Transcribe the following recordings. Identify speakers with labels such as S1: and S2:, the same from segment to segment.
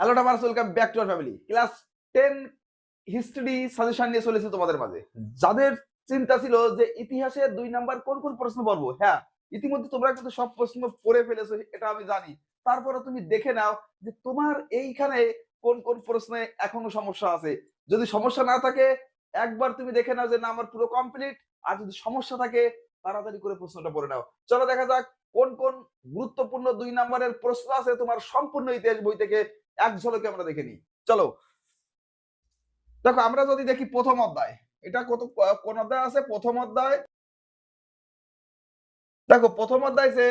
S1: Hello টামার্স welcome back to our family class ten history suggestion নিয়ে চলেছে তোমাদের মাঝে। যাদের চিন্তা ছিল যে ইতিহাসে দুই নাম্বার কোন কোন প্রশ্ন পড়ব হ্যাঁ ইতিমধ্যে তোমরা কিন্তু সব প্রশ্ন পড়ে ফেলেছো, এটা আমি জানি। তারপরে তুমি দেখে নাও যে তোমার এইখানে কোন কোন প্রশ্নে এখনও সমস্যা আছে। যদি সমস্যা না থাকে, একবার তুমি দেখে নাও যে না, আমার পুরো কমপ্লিট আর যদি সমস্যা থাকে, তাড়াতাড়ি করে প্রশ্নটা পড়ে নাও। চলো দেখা যাক কোন কোন গুরুত্বপূর্ণ দুই নাম্বারের প্রশ্ন আছে তোমার সম্পূর্ণ ইতিহাস বই থেকে। এক ঝলকে আমরা দেখে নিই। চলো। দেখো, আমরা যদি দেখি প্রথম অধ্যায়, এটা কত কোন অধ্যায় আছে? প্রথম অধ্যায়। দেখো, প্রথম অধ্যায় যে,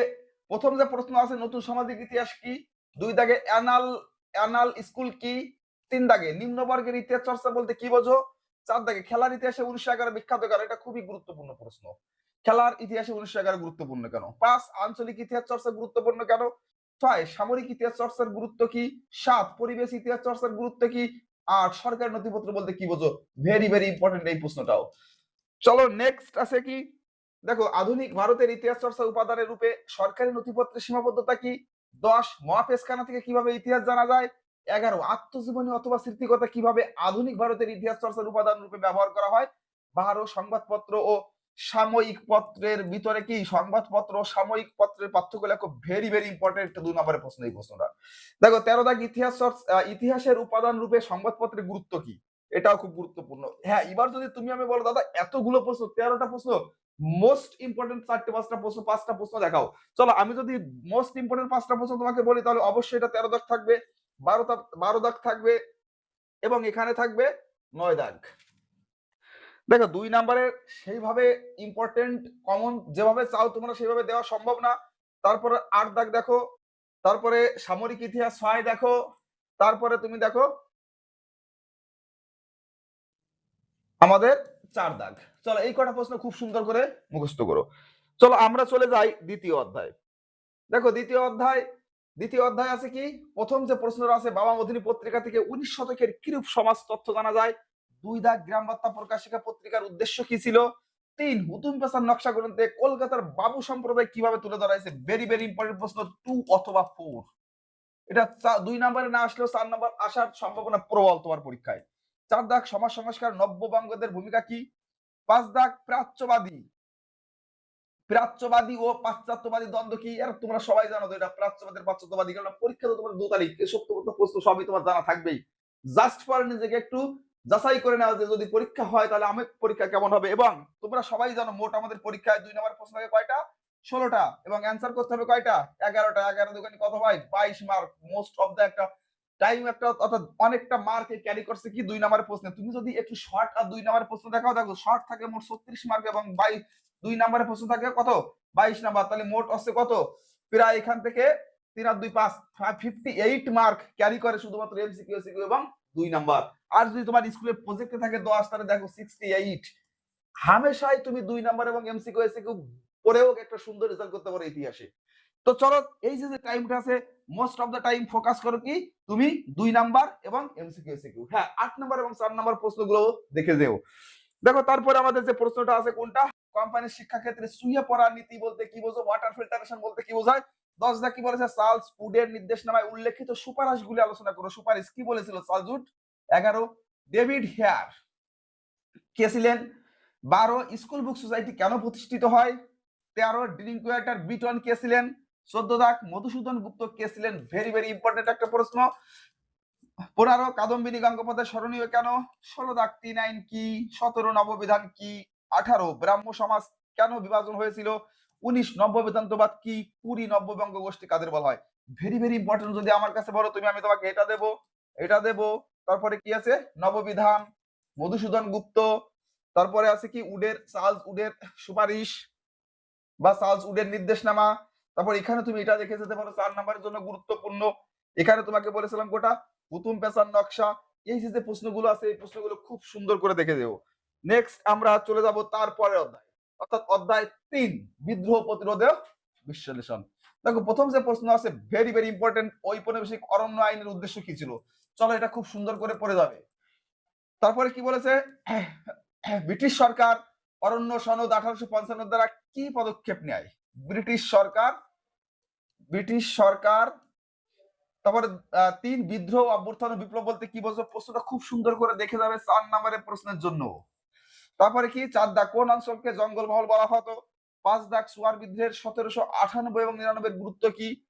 S1: প্রথম যে প্রশ্ন আছে, নতুন সামাজিক ইতিহাস কি? দুই দাগে অ্যানাল অ্যানাল স্কুল কি? তিন দাগে নিম্নবর্গের ইতিহাস চর্চা বলতে কি বোঝো? চার দাগে খেলার ইতিহাসে উনিশশো এগারো বিখ্যাত কারণ এটা খুবই গুরুত্বপূর্ণ প্রশ্ন। খেলার ইতিহাসে উনিশশো এগারো গুরুত্বপূর্ণ কেন? পাঁচ, আঞ্চলিক ইতিহাস চর্চা গুরুত্বপূর্ণ কেন? ছয় সামরিক ইতিহাস চর্চার গুরুত্ব কি? সাত, পরিবেশ ইতিহাস চর্চার গুরুত্ব কি? আট সরকারি নথিপত্র বলতে কি বোঝো? ভেরি ভেরি ইম্পর্টেন্ট এই প্রশ্নটাও। চলো নেক্সট আছে কি? দেখো, আধুনিক ভারতের ইতিহাস চর্চা উপাদানের রূপে সরকারি নথিপত্রের সীমাবদ্ধতা কি? দশ, মহাপেশখানা থেকে কীভাবে ইতিহাস জানা যায়? এগারো, আত্মজীবনী অথবা স্মৃতিকথা কীভাবে আধুনিক ভারতের ইতিহাস চর্চার উপাদান রূপে ব্যবহার করা হয়? বারো, সংবাদপত্র ও সাময়িক পত্রের ভিতরে কি সংবাদপত্র সাময়িক পত্রের পার্থক্য লেখো ভেরি ভেরি ইম্পর্টেন্ট দুই নম্বরের প্রশ্ন এই প্রশ্নটা। দেখো, তেরো দাগ ইতিহাস ইতিহাসের উপাদান রূপে সংবাদপত্রের গুরুত্ব কি? এটাও খুব গুরুত্বপূর্ণ। হ্যাঁ এবার যদি তুমি আমি বলো, দাদা, এতগুলো প্রশ্ন, তেরোটা প্রশ্ন মোস্ট ইম্পর্টেন্ট চারটে, পাঁচটা প্রশ্ন পাঁচটা প্রশ্ন দেখাও। চলো, আমি যদি মোস্ট ইম্পর্টেন্ট পাঁচটা প্রশ্ন তোমাকে বলি, তাহলে অবশ্যই এটা তেরো দাগ থাকবে, বারো বারো দাগ থাকবে, এবং এখানে থাকবে নয় দাগ। দেখো দুই নাম্বারের সেইভাবে ইম্পর্টেন্ট কমন যেভাবে চাও তোমরা সেইভাবে দেওয়া সম্ভব না। তারপরে আট দাগ দেখো, তারপরে সামরিক ইতিহাস ছয় দেখো, তারপরে তুমি দেখো আমাদের চার দাগ। চলো এই কটা প্রশ্ন খুব সুন্দর করে মুখস্থ করো। চলো আমরা চলে যাই দ্বিতীয় অধ্যায়। দেখো দ্বিতীয় অধ্যায় দ্বিতীয় অধ্যায় আছে কি? প্রথম যে প্রশ্নটা আছে, বাবা মদিনী পত্রিকা থেকে উনিশ শতকের কিরূপ সমাজ তথ্য জানা যায়? দুই দাগ গ্রাম বার্তা প্রকাশিকা পত্রিকার উদ্দেশ্য কি ছিল? তিন হুতুম পেশার নকশা গ্রন্থে কলকাতার বাবু সম্প্রদায় কীভাবে তুলে ধরা হয়েছে? ভেরি ভেরি ইম্পর্টেন্ট প্রশ্ন টু অথবা ফোর এটা দুই নম্বরে না আসলেও চার নম্বর আসার সম্ভাবনা প্রবল তোমার পরীক্ষায়। চার দাগ সমাজ সংস্কার নব্য বঙ্গদের ভূমিকা কি? পাঁচ দাগ প্রাচ্যবাদী। প্রাচ্যবাদী ও পাশ্চাত্যবাদী দ্বন্দ্ব কি? আর তোমরা সবাই জানো তো এটা প্রাচ্যবাদের পাশ্চাত্যবাদী। কারণ পরীক্ষা তো তোমার দু তারিখ এসব তো তো প্রশ্ন সবই তোমার জানা থাকবেই। জাস্ট ফর নিজেকে একটু যাচাই করে নেওয়া যদি পরীক্ষা হয় তাহলে আমি পরীক্ষা কেমন হবে এবং তোমরা সবাই জানো মোট আমাদের পরীক্ষায় দুই নম্বর প্রশ্ন কয়টা? ষোলোটা। এবং অ্যান্সার করতে হবে কয়টা? এগারোটা। এগারো দোকানে কত ভাই বাইশ মার্ক মোস্ট অফ দ্য একটা টাইম একটা অর্থাৎ অনেকটা মার্কে ক্যারি করছে কি দুই নম্বরের প্রশ্নে। তুমি যদি একটু শর্ট আর দুই নম্বরের প্রশ্ন দেখাও, দেখো শর্ট থাকে মোট ছত্রিশ মার্ক এবং বাইশ দুই নম্বরের প্রশ্ন থাকে কত? বাইশ নাম্বার। তাহলে মোট আসছে কত? প্রায় এখান থেকে তিন আর দুই পাঁচ ফিফটি এইট মার্ক ক্যারি করে শুধুমাত্র এমসিকিউ এসিকিউ এবং দুই নাম্বার। আর যদি তোমার স্কুলের প্রজেক্টে থাকে দশ, তাহলে দেখো সিক্সটি এইট হামেশাই তুমি দুই নাম্বার এবং একটা সুন্দর রেজাল্ট করতে পারো ইতিহাসে। তো চলো, এই যে টাইমটা আছে most of the time focus করো কি? তুমি দুই নাম্বার এবং হ্যাঁ আট নাম্বার এবং চার নাম্বার প্রশ্নগুলো দেখে যেও। দেখো, তারপরে আমাদের যে প্রশ্নটা আছে কোনটা? কোম্পানির শিক্ষা ক্ষেত্রে সুইয়ে পড়ার নীতি বলতে কি বোঝো? ওয়াটার ফিল্টারেশন বলতে কি বোঝায়? দশ দা কি বলেছে? চার্লস উডের নির্দেশনামায় উল্লেখিত সুপারিশগুলি আলোচনা করো। সুপারিশ কি বলেছিল চার্লস উড? এগারো, ডেভিড হেয়ার। কে ছিলেন? বারো, স্কুল বুক সোসাইটি কেন প্রতিষ্ঠিত হয়? তেরো ড্রিঙ্কওয়াটার বিটন কে ছিলেন? চোদ্দ দাগ, মধুসূদন গুপ্ত কে ছিলেন? ভেরি ভেরি ইম্পর্টেন্ট একটা প্রশ্ন। পনেরো, কাদম্বিনী গঙ্গোপাধ্যায় স্মরণীয় কেন? ষোলো দাগ, তিন আইন কি? সতেরো, নববিধান কি? আঠারো ব্রাহ্ম সমাজ কেন বিভাজন হয়েছিল? উনিশ নব্য বেদান্তবাদ কি কুড়ি নব্যবঙ্গ গোষ্ঠী কাদের বলা হয়? ভেরি ভেরি ইম্পর্টেন্ট যদি আমার কাছে বলো, তুমি আমি তোমাকে এটা দেব এটা দেব। তারপরে কি আছে? নববিধান, মধুসূদন গুপ্ত, তারপরে আছে কি? উডের চার্লস উডের সুপারিশ বা চার্লস উডের নির্দেশনামা। তারপর এখানে তুমি এটা দেখে যেতে পারো, চার নাম্বারের জন্য গুরুত্বপূর্ণ। এখানে তোমাকে বলেছিলাম গোটা হুতুম পেশার নকশা। এই যে প্রশ্নগুলো আছে, এই প্রশ্নগুলো খুব সুন্দর করে দেখে দেবো নেক্সট আমরা চলে যাব তারপরে অধ্যায়। অর্থাৎ অধ্যায় তিন, বিদ্রোহ প্রতিরোধে বিশ্লেষণ। দেখো, প্রথম যে প্রশ্ন আছে ভেরি ভেরি ইম্পর্টেন্ট ঔপনিবেশিক অরণ্য আইনের উদ্দেশ্য কি ছিল? চলো এটা খুব সুন্দর করে পড়ে যাবে। তারপরে কি বলেছে? ব্রিটিশ সরকার অরণ্য সনদ আঠারোশো পঞ্চান্ন দ্বারা কি পদক্ষেপ নেয়? ব্রিটিশ সরকার ব্রিটিশ সরকার, তারপরে তিন, বিদ্রোহ, অভ্যুত্থান বিপ্লব বলতে কি বোঝো? প্রশ্নটা খুব সুন্দর করে দেখে যাবে চার নাম্বারের প্রশ্নের জন্য। তারপরে কি? চার দাগ কোন অঞ্চলকে জঙ্গলমহল বলা হতো? পাঁচ দাগ সুয়ার বিদ্রোহের সতেরোশো আটানব্বই এবং নিরানব্বই গুরুত্ব কি?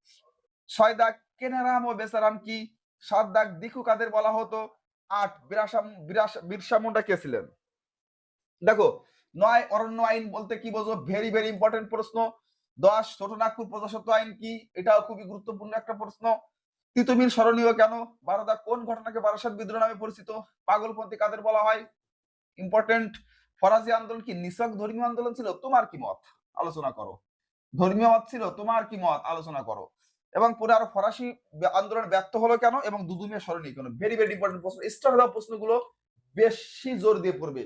S1: ছয় দাগ কেনারাম ও বেসারাম কি? সাত দাগ দিকু কাদের বলা হতো? আট, বিরাসাম, বিরাস- মুন্ডা কে ছিলেন? দেখো, নয় অরণ্য আইন বলতে কি বোঝো? ভেরি ভেরি ইম্পর্টেন্ট প্রশ্ন। দশ, ছোটনাগপুর প্রজাস্বত্ব আইন কি? এটাও খুবই গুরুত্বপূর্ণ একটা প্রশ্ন। তিতুমির স্মরণীয় কেন? বারোদা কোন ঘটনাকে বারাসাত বিদ্রোহ নামে পরিচিত? পাগলপন্থী কাদের বলা হয়? ইম্পর্টেন্ট ফরাজি আন্দোলন কি নিছক ধর্মীয় আন্দোলন ছিল? তোমার কি মত? আলোচনা করো। ধর্মীয় মত ছিল, তোমার কি মত? আলোচনা করো। এবং পরে আরও ফরাসি আন্দোলন ব্যর্থ হলো কেন? এবং দুদুমিয়া স্মরণীয় কেন? ভেরি ভেরি ইম্পর্টেন্ট প্রশ্ন। স্টার দেওয়া প্রশ্নগুলো বেশি জোর দিয়ে পড়বে।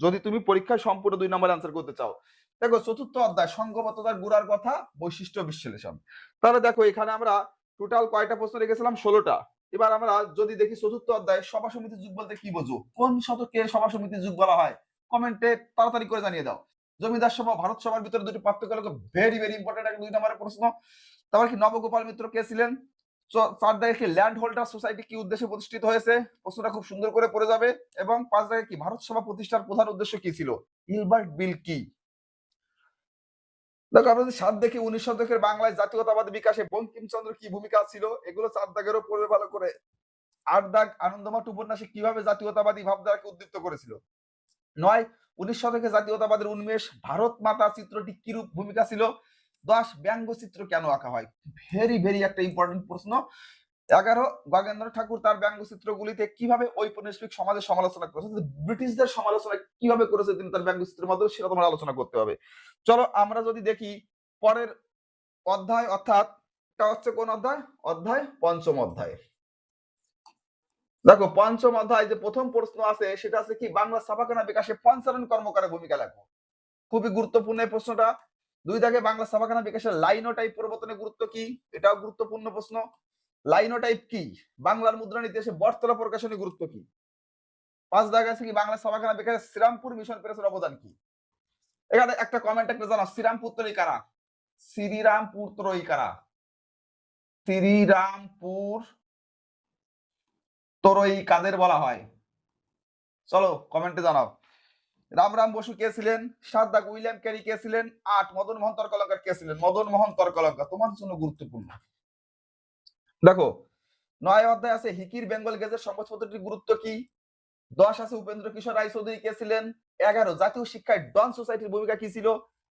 S1: যদি তুমি পরীক্ষায় সম্পূর্ণ দুই নম্বর অ্যান্সার করতে চাও। দেখো, চতুর্থ অধ্যায় সংঘবদ্ধতার গুড়ার কথা, বৈশিষ্ট্য বিশ্লেষণ। তাহলে দেখো, এখানে আমরা টোটাল কয়টা প্রশ্ন রেখেছিলাম? ষোলোটা। এবার আমরা যদি দেখি চতুর্থ অধ্যায়, সভা সমিতি যুগ বলতে কি বোঝো? কোন শতকে সভা সমিতি যুগ বলা হয়? কমেন্টে তাড়াতাড়ি করে জানিয়ে দাও। জমিদার সভা, ভারত সভার ভিতরে দুটি পার্থক্য ভেরি ভেরি ইম্পর্টেন্ট একটা দুই নম্বরের প্রশ্ন। তারপর কি নবগোপাল মিত্র কে ছিলেন? চার দাগে কি ল্যান্ড হোল্ডার সোসাইটি কি উদ্দেশ্যে প্রতিষ্ঠিত হয়েছে? প্রশ্নটা খুব সুন্দর করে পড়ে যাবে। এবং পাঁচ দাগে কি ভারত সভা প্রতিষ্ঠার প্রধান উদ্দেশ্য কি ছিল? ইলবার্ট বিল কি? দেখো, আমরা যদি সাত দেখি উনিশ শতকের বাংলায় জাতীয়তাবাদ বিকাশে বঙ্কিমচন্দ্র কি ভূমিকা ছিল? এগুলো চার দাগেরও পড়বে ভালো করে। আট দাগ আনন্দমঠ উপন্যাসে কীভাবে জাতীয়তাবাদী ভাবধারাকে উদ্দীপ্ত করেছিল? নয়, উনিশ শতকে জাতীয়তাবাদের উন্মেষ ভারত মাতা চিত্রটি কিরূপ ভূমিকা ছিল? দশ ব্যঙ্গচিত্র কেন আঁকা হয়? ভেরি ভেরি একটা ইম্পর্টেন্ট প্রশ্ন। এগারো গগেন্দ্র ঠাকুর তার ব্যঙ্গচিত্রগুলিতে কীভাবে ঔপনিবেশিক সমাজের সমালোচনা করেছে ব্রিটিশদের সমালোচনা কীভাবে করেছে তিনি তার ব্যঙ্গচিত্রের মাধ্যমে সেটা তোমার আলোচনা করতে হবে। চলো আমরা যদি দেখি পরের অধ্যায়, অর্থাৎ এটা হচ্ছে কোন অধ্যায়? অধ্যায় পঞ্চম অধ্যায়। দেখো, পঞ্চম অধ্যায় যে প্রথম প্রশ্ন আছে, সেটা আছে কি? বাংলা ছাপাখানা বিকাশে পঞ্চানন কর্মকারের ভূমিকা লেখো। খুবই গুরুত্বপূর্ণ এই প্রশ্নটা। দুই দাগে বাংলা ছাপাখানা বিকাশের লাইনো টাইপ পরিবর্তনের গুরুত্ব কি? এটাও গুরুত্বপূর্ণ প্রশ্ন। লাইনো টাইপ কি? বাংলার মুদ্রণ ইতিহাসে বটতলা প্রকাশনের গুরুত্ব কি? পাঁচ দাগ আছে কি? বাংলা ছাপাখানা বিকাশে শ্রীরামপুর মিশন প্রেসের অবদান কি? এখানে একটা কমেন্ট একটা জানো শ্রীরামপুর ত্রয়ী কারা? শ্রীরামপুর ত্রয়ী কারা? শ্রীরামপুর ত্রয়ী কাদের বলা হয়? চলো কমেন্টে জানাও। রামরাম বসু কে ছিলেন? সাত উইলিয়াম ক্যারি কে ছিলেন? আট, মদন মোহন তর্কলঙ্কার কে ছিলেন? মদন মোহন তর্কলঙ্কার তোমার জন্য গুরুত্বপূর্ণ। দেখো, নয় অধ্যায় আছে, হিকির বেঙ্গল গেজের সংবাদপত্রটির গুরুত্ব কি? দশ আছে, উপেন্দ্র কিশোর রায় চৌধুরী কে ছিলেন? এগারো, জাতীয় শিক্ষায় ডন সোসাইটির ভূমিকা কি ছিল?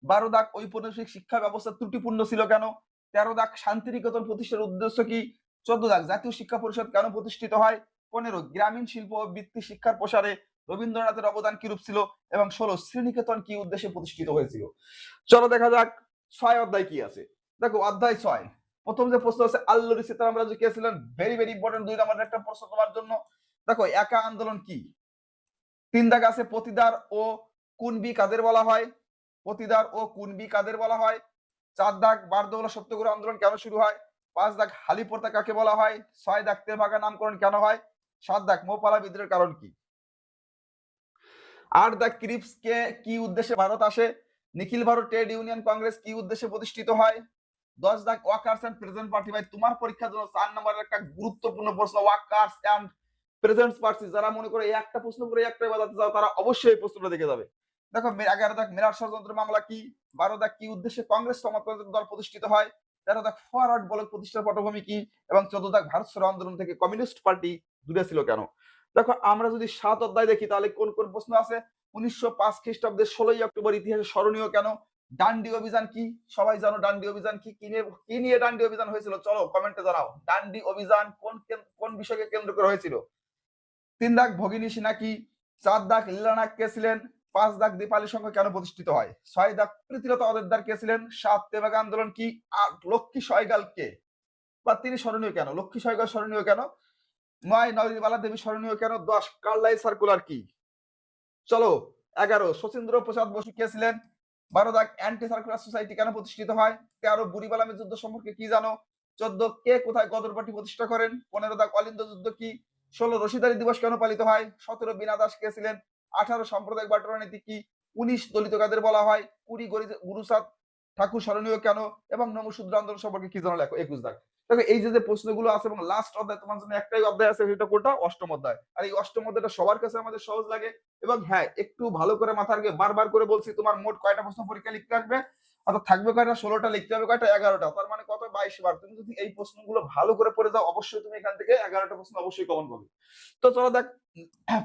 S1: বারো দাগ ঔপনিবেশিক শিক্ষা ব্যবস্থা ত্রুটিপূর্ণ ছিল কেন? তেরো দাগ শান্তিনিকেতন প্রতিষ্ঠার উদ্দেশ্য কি? চোদ্দ দাগ জাতীয় শিক্ষা পরিষদ কেন প্রতিষ্ঠিত হয়? পনেরো গ্রামীণ শিল্প বৃত্তি শিক্ষার প্রসারে রবীন্দ্রনাথের অবদান কিরূপ ছিল এবং ষোলো শ্রীনিকেতন কি উদ্দেশ্যে প্রতিষ্ঠিত হয়েছিল? চলো দেখা যাক ছয় অধ্যায় কি আছে। দেখো, অধ্যায় ছয়। প্রথম যে প্রশ্ন আছে, আল্লুরি সীতারাম রাজু কে ছিলেন? ভেরি ভেরি ইম্পর্টেন্ট দুই নম্বরের একটা প্রশ্ন তোমার জন্য। দেখো, একা আন্দোলন কি? তিন দাগ আছে, পতিদার ও কুনবি কাদের বলা হয়? পতিদার ও কুনবি কাদের বলা হয়? চার দাগ বারদৌলা সত্যগুরু আন্দোলন কেন শুরু হয়? পাঁচ দাগ হালিপোর্তা কাকে বলা হয়? ছয় দাগ তেভাগা নামকরণ কেন হয়? সাত দাগ মোপালা বিদ্রোহের কারণ কি? আট ক্রিপস কে কি উদ্দেশ্যে ভারত আসে? Nikhil Bharat trade union congress কি উদ্দেশ্যে প্রতিষ্ঠিত হয়? দশ ওয়াকার্স প্রেজেন্ট পার্টি, ভাই, তোমার পরীক্ষার জন্য চার নম্বরের একটা গুরুত্বপূর্ণ প্রশ্ন, ওয়াকার্স প্রেজেন্ট পার্টি। যারা মনে করে এই একটা প্রশ্ন করে একটাই বাজাতে চাও তারা অবশ্যই এই প্রশ্নটা দেখে যাবে। দেখো এগারো দাগ ষড়যন্ত্র মামলা কি? বারো কি উদ্দেশ্যে কংগ্রেস সমাজতান্ত্রিক দল প্রতিষ্ঠিত হয়? তেরো দাগ ফরওয়ার্ড ব্লক প্রতিষ্ঠার পটভূমি কি? এবং চোদ্দ দাগ ভারত সর আন্দোলন থেকে কমিউনিস্ট পার্টি দূরে ছিল কেন? দেখো, আমরা যদি সাত অধ্যায় দেখি, তাহলে কোন কোন প্রশ্ন আছে? উনিশশো পাঁচ খ্রিস্টাব্দের ষোলোই অক্টোবর ইতিহাসে স্মরণীয় কেন? ডান্ডি অভিযান কি? সবাই জানো ডান্ডি অভিযান কি? নিয়ে কি নিয়ে ডান্ডি অভিযান হয়েছিল? চলো কমেন্টে জানাও। ডান্ডি অভিযান কোন কোন বিষয়কে কেন্দ্র করে হয়েছিল? তিন দাগ ভগিনী সিনহা কি চার দাগ লীলানাথ কে ছিলেন? পাঁচ দাগ দীপালি সংঘ কেন প্রতিষ্ঠিত হয়? ছয় দাগ প্রীতিলতা অদেদার কে ছিলেন? সাত তেবাগ আন্দোলন কি? আট লক্ষ্মী সয়গাল কে? বা তিনি স্মরণীয় কেন? লক্ষ্মী সয়গাল স্মরণীয় কেন? নয় নলিনীবালা দেবী স্মরণীয় কেন? দশ, কার্লাই সার্কুলার কি? চলো, এগারো, শচীন্দ্র প্রসাদ বসু কে ছিলেন? বারো দাগ অ্যান্টি সার্কুলার সোসাইটি কেন প্রতিষ্ঠিত হয়? তেরো বুড়িবালামের যুদ্ধ সম্পর্কে কি জানো? চোদ্দ, কে কোথায় গদর পার্টি প্রতিষ্ঠা করেন? পনেরো দাগ অলিন্দ যুদ্ধ কি? ষোলো, রশিদারি দিবস কেন পালিত হয়? সতেরো বিনা দাস কে ছিলেন? আঠারো, সাম্প্রদায়িক বাটোয়ারা নীতি কি? উনিশ, দলিত কাদের বলা হয়? কুড়ি গরি- গুরুসাদ ঠাকুর স্মরণীয় কেন? এবং নমশূদ্র আন্দোলন সম্পর্কে কি জানা লেখো? একুশ দাগ। দেখো, এই যে প্রশ্নগুলো আছে, এবং লাস্ট অধ্যায়, তোমার জন্য একটাই অধ্যায় আছে, সেটা কোনটা? অষ্টম অধ্যায়। আর এই অষ্টম অধ্যায়টা সবার কাছে আমাদের সহজ লাগে, এবং হ্যাঁ একটু ভালো করে মাথা রাখবে বারবার করে বলছি, তোমার মোট কয়টা প্রশ্ন পরীক্ষা লিখতে আসবে অর্থাৎ থাকবে কয়টা? ষোলোটা, লিখতে হবে কয়টা? এগারোটা। তার মানে কত? বাইশ বার তুমি যদি এই প্রশ্নগুলো ভালো করে পড়ে যাও, অবশ্যই তুমি এখান থেকে এগারোটা প্রশ্ন অবশ্যই কমন পাবে। তো চলো দেখ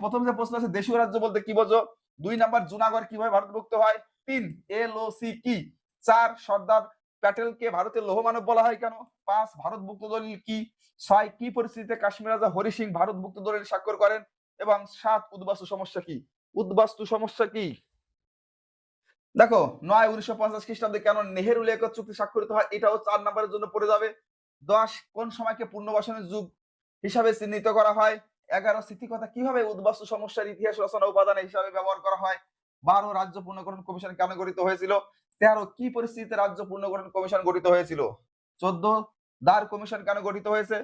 S1: প্রথম যে প্রশ্ন আছে, দেশীয় রাজ্য বলতে কি বোঝো? দুই নাম্বার, জুনাগড় কীভাবে ভারতভুক্ত হয়? তিন এল ও সি কি? চার, সর্দার প্যাটেলকে ভারতের লৌহমানব বলা হয় কেন? পাঁচ ভারতভুক্ত দলিল কি? ছয়, কি পরিস্থিতিতে কাশ্মীর রাজা হরি সিং ভারতভুক্ত দলিল স্বাক্ষর করেন? এবং সাত, উদ্বাস্তু সমস্যা কি? উদ্বাস্তু সমস্যা কি? দেখো, নয়, উনিশশো পঞ্চাশ খ্রিস্টাব্দে কেন নেহেরু লেখক চুক্তি স্বাক্ষরিত হয়? এটাও চার নম্বরের জন্য পড়ে যাবে। দশ, কোন সময়কে পূর্ণবাসনের যুগ হিসাবে চিহ্নিত করা হয়? এগারো, স্মৃতিকথা কীভাবে উদ্বাস্তু সমস্যার ইতিহাস রচনা উপাদান হিসাবে ব্যবহার করা হয়? বারো, রাজ্য পূর্ণকরণ কমিশন কেন গঠিত হয়েছিল? তেরো, কি পরিস্থিতিতে রাজ্য পুনর্গঠন কমিশন গঠিত হয়েছিল? চোদ্দ, দ্বার কমিশন কেন গঠিত হয়েছে?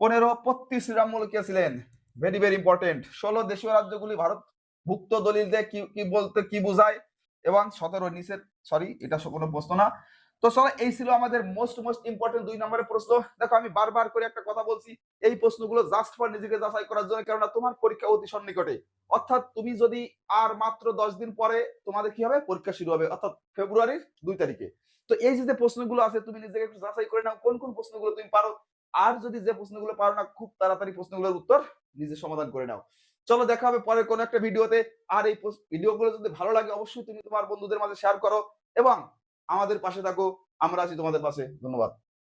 S1: পনেরো, পত্তি শ্রীরামমূল কে ছিলেন? ভেরি ভেরি ইম্পর্টেন্ট ষোলো, দেশীয় রাজ্যগুলি ভারত ভুক্ত দলিল দিয়ে কি কি বলতে কি বুঝায়? এবং সতেরো নিচের সরি এটা কোনো প্রশ্ন না। তো চলো এই ছিল আমাদের মোস্ট মোস্ট ইম্পর্টেন্ট দুই নম্বরের প্রশ্ন। দেখো, আমি বারবার করে একটা কথা বলছি, এই প্রশ্নগুলো জাস্ট ফর নিজেকে যাচাই করার জন্য, কেননা তোমার পরীক্ষা অতি সন্নিকটে। অর্থাৎ তুমি যদি আর মাত্র দশ দিন পরে তোমাদের কি হবে? পরীক্ষা শুরু হবে, অর্থাৎ ফেব্রুয়ারির দুই তারিখে। তো এই যে যে প্রশ্নগুলো আছে, তুমি নিজেকে একটু যাচাই করে নাও, কোন কোন প্রশ্নগুলো তুমি পারো। আর যদি যে প্রশ্নগুলো পারো না, খুব তাড়াতাড়ি প্রশ্নগুলোর উত্তর নিজে সমাধান করে নাও। চলো, দেখা হবে পরে কোনো একটা ভিডিওতে। আর এই ভিডিওগুলো যদি ভালো লাগে, অবশ্যই তুমি তোমার বন্ধুদের মাঝে শেয়ার করো। এবং আমাদের পাশে থাকো আমরা আছি তোমাদের পাশে। ধন্যবাদ।